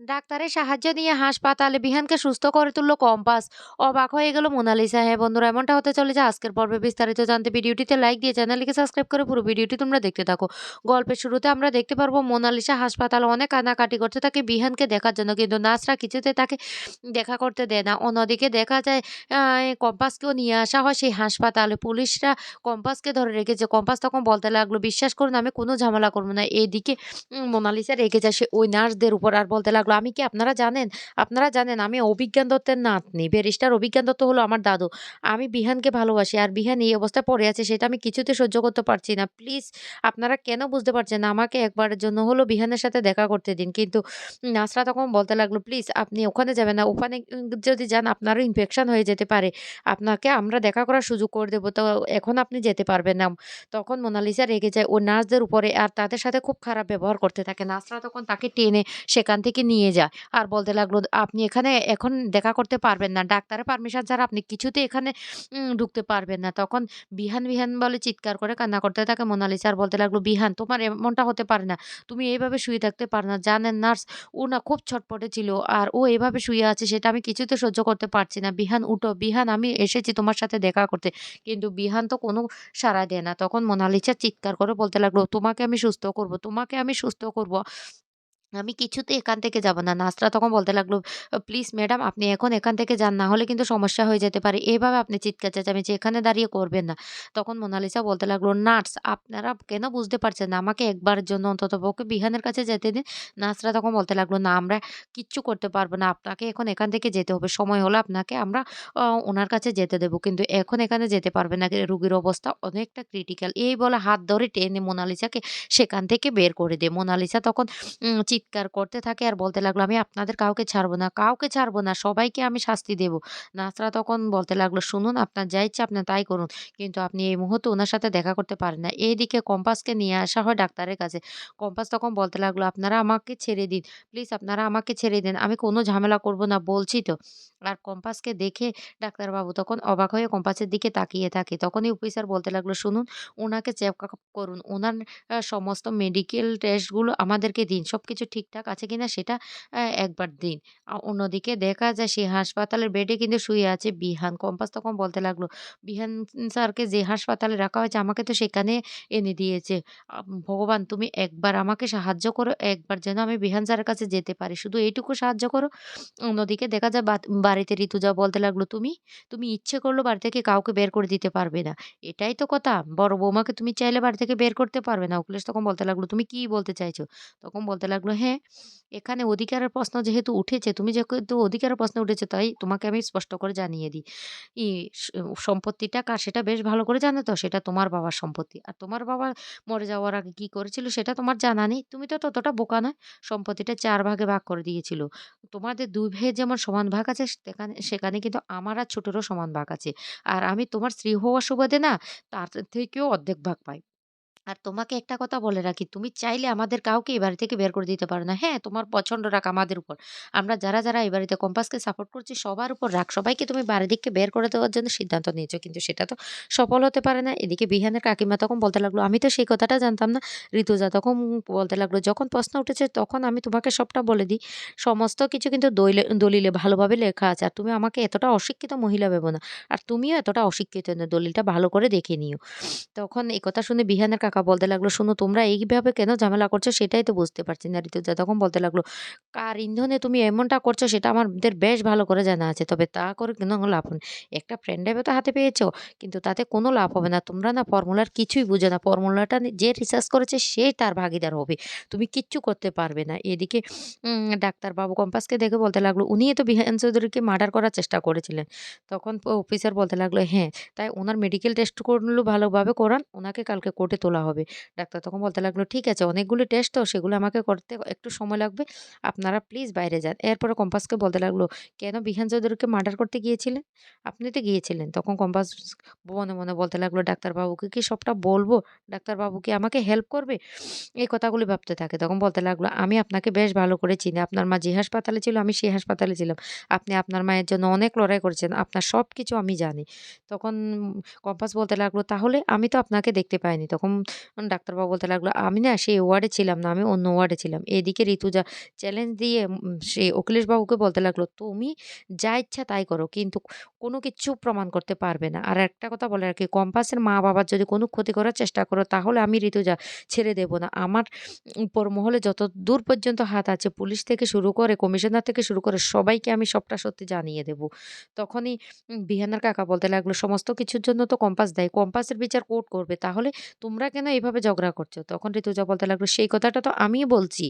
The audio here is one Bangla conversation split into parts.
ডাক্তারের সাহায্য নিয়ে হাসপাতালে বিহানকে সুস্থ করে তুললো কম্পাস। অবাক হয়ে গেল মোনালিসা। হ্যাঁ বন্ধুরা এমনটা হতে চলেছে আজকের পর্বে বিস্তারিত জানতে ভিডিওটিতে লাইক দিয়ে চ্যানেলটিকে সাবস্ক্রাইব করে পুরো ভিডিওটি তোমরা দেখতে থাকো। গল্পের শুরুতে আমরা দেখতে পারব মোনালিসা হাসপাতালে অনেক কান্নাকাটি করতে থাকে বিহানকে দেখার জন্য কিন্তু নার্সরা কিছুতে তাকে দেখা করতে দেয় না। অন্যদিকে দেখা যায় কম্পাসকেও নিয়ে আসা হয় সেই হাসপাতালে। পুলিশরা কম্পাসকে ধরে রেখেছে। কম্পাস তখন বলতে লাগল বিশ্বাস করুন আমি কোনো ঝামেলা করব না। এইদিকে উম, মোনালিসা রেগে যায়। সে ওই নার্সদের উপর আর বলতে লাগল আমি কি আপনারা জানেন? আপনারা জানেন আমি অভিজ্ঞান দত্তের নাতনি। ব্যারিস্টার অভিজ্ঞান দত্ত হলো আমার দাদু। আমি বিহানকে ভালোবাসি আর বিহান এই অবস্থায় পড়ে আছে, সেটা আমি কিছুতে সহ্য করতে পারছি না। প্লিজ, আপনারা কেন বুঝতে পারছেন আমাকে একবারের জন্য হলো বিহানের সাথে দেখা করতে দিন। কিন্তু নাসরা তখন বলতে লাগল, প্লিজ, আপনি ওখানে যাবেন না। ওখানে যদি যান, আপনারও ইনফেকশন হয়ে যেতে পারে। আপনাকে আমরা দেখা করার সুযোগ করে দেবো। তো এখন আপনি যেতে পারবেন না। তখন মোনালিসা রেগে যায়। ও নার্সদের উপরে আর তাদের সাথে খুব খারাপ ব্যবহার করতে থাকে। নার্সরা তখন তাকে টেনে সেখান থেকে নিয়ে যায়। আর বলতে লাগল, আপনি এখানে এখন দেখা করতে পারবেন না। ডাক্তারের পারমিশন ছাড়া আপনি কিছুতে এখানে ঢুকতে পারবেন না। তখন বিহান বিহান বলে চিৎকার করে কান্না করতে থাকে মোনালিসা। আর বলতে লাগল, বিহান, তোমার এমনটা হতে পারে না। তুমি এইভাবে শুয়ে থাকতে পারো না। জানেন নার্স, ও না খুব ছটপটে ছিল। আর ও এভাবে শুয়ে আছে সেটা আমি কিছুতে সহ্য করতে পারছি না। বিহান, উঠো। বিহান, আমি এসেছি তোমার সাথে দেখা করতে। কিন্তু বিহান তো কোনো সাড়া দেয় না। তখন মোনালিসা চিৎকার করে বলতে লাগল, তোমাকে আমি সুস্থ করব, তোমাকে আমি সুস্থ করব। আমি কিছুতে এখান থেকে যাব না। নার্সরা তখন বলতে লাগল, প্লিজ ম্যাডাম আপনি এখন এখান থেকে যান। না হলে কিন্তু সমস্যা হয়ে যেতে পারে।" এভাবে আপনি চিৎকার চেঁচামেচি এখানে দাঁড়িয়ে করবেন না। তখন মোনালিসা বলতে লাগল, "নার্স আপনারা কেন বুঝতে পারছেন না? আমাকে একবারের জন্য অন্ততপক্ষে বিহানের কাছে যেতে দিন।" নার্সরা তখন বলতে লাগল, "না আমরা কিচ্ছু করতে পারব না। আপনাকে এখন এখান থেকে যেতে হবে। সময় হলে আপনাকে আমরা ওনার কাছে যেতে দেব। কিন্তু এখন এখানে যেতে পারবেন না। রুগীর অবস্থা অনেকটা ক্রিটিক্যাল।" এই বলে হাত ধরে টেনে মোনালিসাকে সেখান থেকে বের করে দেয়। মোনালিসা তখন উম চিৎকার করতে থাকে আর বলতে লাগল, "আমি আপনাদের কাউকে ছাড়বো না, কাউকে ছাড়বো না। সবাইকে আমি শাস্তি দেব।" নার্সরা তখন বলতে লাগল, "শুনুন আপনার যা ইচ্ছা আপনি তাই করুন। কিন্তু আপনি এই মুহূর্তে ওনার সাথে দেখা করতে পারেন না।" এইদিকে কম্পাসকে নিয়ে আসা হয় ডাক্তারের কাছে। কম্পাস তখন বলতে লাগল, "আপনারা আমাকে ছেড়ে দিন। প্লিজ আপনারা আমাকে ছেড়ে দিন। আমি কোনো ঝামেলা করব না বলছি তো।" আর কম্পাসকে দেখে ডাক্তারবাবু তখন অবাক হয়ে কম্পাসের দিকে তাকিয়ে থাকে। তখনই অফিসার বলতে লাগল, "শুনুন ওনাকে চেক আপ করুন। ওনার সমস্ত মেডিকেল টেস্টগুলো আমাদেরকে দিন। সবকিছু ঠিকঠাক আছে কিনা সেটা একবার দিন। অন্যদিকে দেখা যায় সেই হাসপাতালের বেডে কিন্তু শুয়ে আছে বিহান। কম্পাস তখন বলতে লাগল, "বিহান স্যারকে যে হাসপাতালে রাখা হয়েছে আমাকে তো সেখানে এনে দিয়েছে। ভগবান তুমি একবার আমাকে সাহায্য করো। একবার যেন আমি বিহান স্যারের কাছে যেতে পারি। শুধু এইটুকু সাহায্য করো।" অন্যদিকে দেখা যায় বাড়িতে ঋতুজা বলতে লাগল, "তুমি, তুমি ইচ্ছে করলেও বাড়ি থেকে কাউকে বের করে দিতে পারবে না। এটাই তো কথা। বড় বৌমাকে তুমি চাইলে বাড়ি থেকে বের করতে পারবে না।" অখিলেশ তখন বলতে লাগল, "তুমি কি বলতে চাইছো?" তখন বলতে লাগল, "হ্যাঁ, এখানে অধিকারের প্রশ্ন যেহেতু উঠেছে, তুমি যেহেতু অধিকারের প্রশ্ন উঠেছে তাই তোমাকে আমি স্পষ্ট করে জানিয়ে দিই। ই সম্পত্তিটা কার সেটা বেশ ভালো করে জানো তো? সেটা তোমার বাবার সম্পত্তি। আর তোমার বাবা মরে যাওয়ার আগে কি করেছিল সেটা তোমার জানা নেই। তুমি তো ততটা বোকা নয়। সম্পত্তিটা চার ভাগে ভাগ করে দিয়েছিল। তোমাদের ২ ভাইয়ের যেমন সমান ভাগ আছে সেখানে সেখানে কিন্তু আমার আর ছোটরও সমান ভাগ আছে। আর আমি তোমার স্ত্রী হওয়ার সুবাদে না তার থেকেও অর্ধেক ভাগ পাই। আর তোমাকে একটা কথা বলে রাখি, তুমি চাইলে আমাদের কাউকে এই বাড়ি থেকে বের করে দিতে পারো না। হ্যাঁ, তোমার পছন্দ রাখ আমাদের উপর। আমরা যারা, যারা এই বাড়িতে কম্পাসকে সাপোর্ট করছি সবার উপর রাখ সবাইকে তুমি বাড়ি থেকে বের করে দেওয়ার জন্য সিদ্ধান্ত নিয়েছো। কিন্তু সেটা তো সফল হতে পারে না। এদিকে বিহানের কাকিমা তখন বলতে লাগল, "আমি তো সেই কথাটা জানতাম না।" ঋতুজা তখন বলতে লাগল, "যখন প্রশ্ন উঠেছে তখন আমি তোমাকে সবটা বলে দিই। সমস্ত কিছু কিন্তু দলিলে ভালোভাবে লেখা আছে। আর তুমি আমাকে এতটা অশিক্ষিত মহিলা ভেবো না। আর তুমিও এতটা অশিক্ষিত। দলিলটা ভালো করে দেখে নিও।" তখন এই কথা শুনে বিহানের কাকা বলতে লাগল, "শোনো তোমরা এইভাবে কেন ঝামেলা করছ সেটাই তো বুঝতে পারছি না।" ঋতুজা তখন বলতে লাগল, "কার ইন্ধনে তুমি এমনটা করছ সেটা আমাদের বেশ ভালো করে জানা আছে। তবে তা করে কেন লাভ। একটা ফ্রেন্ড হিসেবে তো হাতে পেয়েছ, কিন্তু তাতে কোনো লাভ হবে না। তোমরা না ফর্মুলার কিছুই বুঝো না। ফর্মুলাটা যে রিসার্চ করেছে সেই তার ভাগিদার হবে। তুমি কিচ্ছু করতে পারবে না।" এদিকে ডাক্তারবাবু কম্পাসকে দেখে বলতে লাগল, "উনিই তো বিহান চৌধুরীকে মার্ডার করার চেষ্টা করেছিলেন।" তখন অফিসার বলতে লাগল, "হ্যাঁ, তাই ওনার মেডিকেল টেস্টগুলো ভালোভাবে করান। ওনাকে কালকে কোর্টে তোলা হবে।" ডাক্তার তখন বলতে লাগল, "ঠিক আছে অনেকগুলো টেস্ট তো সেগুলো আমাকে করতে একটু সময় লাগবে। আপনারা প্লিজ বাইরে যান।" এরপরে কম্পাসকে বলতে লাগল, "কেন বিহান চৌধুরীকে মার্ডার করতে গিয়েছিলেন? আপনি তো গিয়েছিলেন।" তখন কম্পাস মনে, মনে বলতে লাগল, "ডাক্তারবাবুকে কি সবটা বলব? ডাক্তারবাবু কি আমাকে হেল্প করবে?" এই কথাগুলি ভাবতে থাকে। তখন বলতে লাগল, "আমি আপনাকে বেশ ভালো করে চিনি। আপনার মা যে হাসপাতালে ছিল আমি সেই হাসপাতালে ছিলাম। আপনি আপনার মায়ের জন্য অনেক লড়াই করেছেন। আপনার সব কিছু আমি জানি।" তখন কম্পাস বলতে লাগল, "তাহলে আমি তো আপনাকে দেখতে পাইনি।" তখন ডাক্তারবাবু বলতে লাগল, "আমি না সেই ওয়ার্ডে ছিলাম না, আমি অন্য ওয়ার্ডে ছিলাম।" এদিকে ঋতুজা চ্যালেঞ্জ দিয়ে সে অখিলেশবাবুকে বলতে লাগল, "তুমি যা ইচ্ছা তাই করো। কিন্তু কোনো কিছু প্রমাণ করতে পারবে না। আর একটা কথা বলে রাখি, কম্পাসের মা-বাবার যদি কোনো ক্ষতি করার চেষ্টা করো তাহলে আমি ঋতুজা ছেড়ে দেব না। আমার উপর মহলে যত দূর পর্যন্ত হাত আছে পুলিশ থেকে শুরু করে, কমিশনার থেকে শুরু করে সবাইকে আমি সবটা সত্যি জানিয়ে দেব।" তখনই বিহানের কাকা বলতে লাগল, "সমস্ত কিছুর জন্য তো কম্পাস দেয় কম্পাসের বিচার কোর্ট করবে। তাহলে তোমরা কেন এভাবে ঝগড়া করছ?" তখন ঋতুজা বলতে লাগল, "সেই কথাটা তো আমিই বলছি।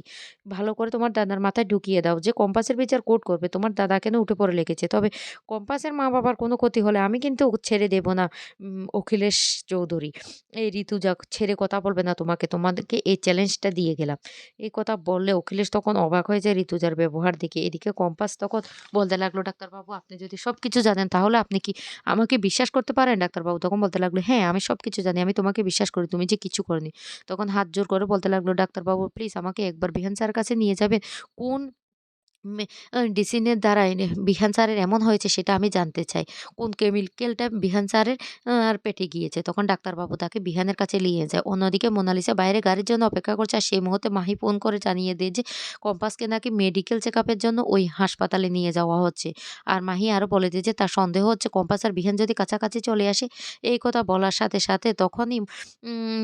ভালো করে তোমার দাদার মাথায় ঢুকিয়ে দাও যে কম্পাসের বিচার কোর্ট করবে। তোমার দাদা কেন উঠে পড়ে লেগেছে। তবে কম্পাসের মা-বাবার কোনো ক্ষতি হলে আমি কিন্তু ছেড়ে দেব না অখিলেশ চৌধুরী। এই ঋতুজা ছেড়ে কথা বলবে না তোমাকে। তোমাদেরকে এই চ্যালেঞ্জটা দিয়ে গেলাম।" এই কথা বললে অখিলেশ তখন অবাক হয়ে যায় ঋতুজার ব্যবহার দেখে। এদিকে কম্পাস তখন বলতে লাগল, "ডাক্তারবাবু আপনি যদি সব কিছু জানেন তাহলে আপনি কি আমাকে বিশ্বাস করতে পারেন?" ডাক্তারবাবু তখন বলতে লাগল, "হ্যাঁ, আমি সব কিছু জানি। আমি তোমাকে বিশ্বাস করি। তুমি যে কিছু করেনি তখন হাত জোর করে বলতে লাগল, "ডাক্তারবাবু প্লিজ আমাকে একবার বিহান স্যারের কাছে নিয়ে যাবেন। কোন ডিসিনের দ্বারাই বিহান স্যারের এমন হয়েছে সেটা আমি জানতে চাই। কোন কেমিক্যালটা বিহান স্যারের আর পেটে গিয়েছে?" তখন ডাক্তারবাবু তাকে বিহানের কাছে নিয়ে যায়। অন্যদিকে মোনালিসা বাইরে গাড়ির জন্য অপেক্ষা করছে। আর সেই মুহূর্তে মাহি ফোন করে জানিয়ে দেয় যে কম্পাসকে নাকি মেডিকেল চেকআপের জন্য ওই হাসপাতালে নিয়ে যাওয়া হচ্ছে। আর মাহি আরও বলে দেয় যে তার সন্দেহ হচ্ছে কম্পাস আর বিহান যদি কাছাকাছি চলে আসে। এই কথা বলার সাথে, সাথে তখনই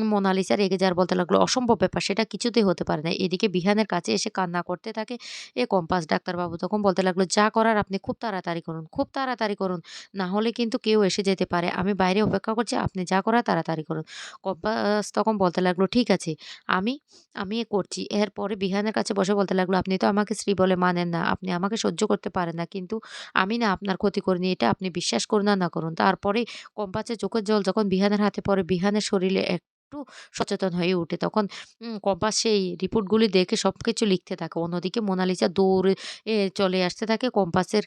মোনালিসা রেগে যাওয়ার বলতে লাগল, "অসম্ভব ব্যাপার। সেটা কিছুতেই হতে পারে না।" এদিকে বিহানের কাছে এসে কান্না করতে থাকে এ কম্পাস। ডাক্তারবাবু তখন বলতে লাগল, "যা করার আপনি খুব তাড়াতাড়ি করুন, খুব তাড়াতাড়ি করুন। না হলে কিন্তু কেউ এসে যেতে পারে। আমি বাইরে অপেক্ষা করছি। আপনি যা করার তাড়াতাড়ি করুন।" কম্পাস তখন বলতে লাগল, "ঠিক আছে, আমি আমি করছি।" এরপরে বিহানের কাছে বসে বলতে লাগল, "আপনি তো আমাকে স্ত্রী বলে মানেন না। আপনি আমাকে সহ্য করতে পারেন না। কিন্তু আমি না আপনার ক্ষতি করিনি। এটা আপনি বিশ্বাস করুন না না করুন।" তারপরে কম্পাসের চোখের জল যখন বিহানের হাতে পড়ে বিহানের শরীরে একটু সচেতন হয়ে ওঠে। তখন কম্পাস সেই রিপোর্টগুলি দেখে সব কিছু লিখতে থাকে। অন্যদিকে মোনালিসা দৌড়ে চলে আসতে থাকে কম্পাসের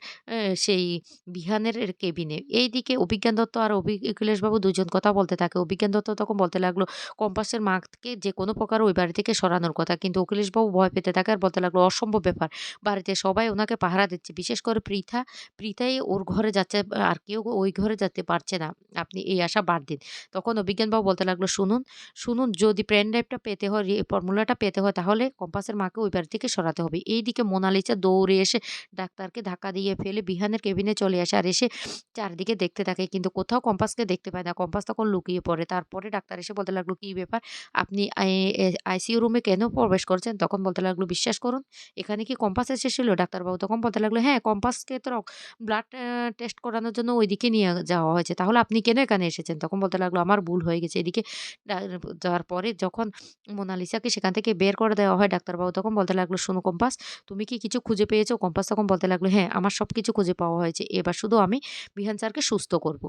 সেই বিহানের কেবিনে। এইদিকে অভিজ্ঞান দত্ত আর অখিলেশবাবু দুজন কথা বলতে থাকে। অভিজ্ঞান দত্ত তখন বলতে লাগল, কম্পাসের মাকে যে কোনো প্রকার ওই বাড়ি থেকে সরানোর কথা। কিন্তু অখিলেশবাবু ভয় পেতে থাকে আর বলতে লাগল, "অসম্ভব ব্যাপার। বাড়িতে সবাই ওনাকে পাহারা দিচ্ছে। বিশেষ করে পৃথা। পৃথাই ওর ঘরে যাচ্ছে। আর কেউ ওই ঘরে যেতে পারছে না। আপনি এই আশা বাদ দিন।" তখন অভিজ্ঞানবাবু বলতে লাগল, "শুনুন, শুনুন যদি পেন ড্রাইভটা পেতে হয়, ফর্মুলাটা পেতে হয় তাহলে কম্পাসের মাকে ওই বাড়ি থেকে সরাতে হবে।" এইদিকে মোনালিসা দৌড়ে এসে ডাক্তারকে ধাক্কা দিয়ে ফেলে বিহানের কেবিনে চলে আসে। আর এসে চারদিকে দেখতে থাকে। কিন্তু কোথাও কম্পাসকে দেখতে পায় না। কম্পাস তখন লুকিয়ে পড়ে। তারপরে ডাক্তার এসে বলতে লাগল, "কি ব্যাপার? আপনি আই এ আইসিইউ রুমে কেন প্রবেশ করছেন?" তখন বলতে লাগল, "বিশ্বাস করুন, এখানে কি কম্পাস এসেছিল?" ডাক্তারবাবু তখন বলতে লাগল, "হ্যাঁ, কম্পাসকে তো ব্লাড টেস্ট করানোর জন্য ওইদিকে নিয়ে যাওয়া হয়েছে। তাহলে আপনি কেন এখানে এসেছেন?" তখন বলতে লাগল, "আমার ভুল হয়ে গেছে।" এদিকে যাওয়ার পরে যখন মোনালিসাকে সেখান থেকে বের করে দেওয়া হয় ডাক্তারবাবু তখন বলতে লাগল, "শোনো কম্পাস, তুমি কি কিছু খুঁজে পেয়েছ?" কম্পাস তখন বলতে লাগল, "হ্যাঁ, আমার সব কিছু খুঁজে পাওয়া হয়েছে। এবার শুধু আমি বিহান স্যারকে সুস্থ করব।"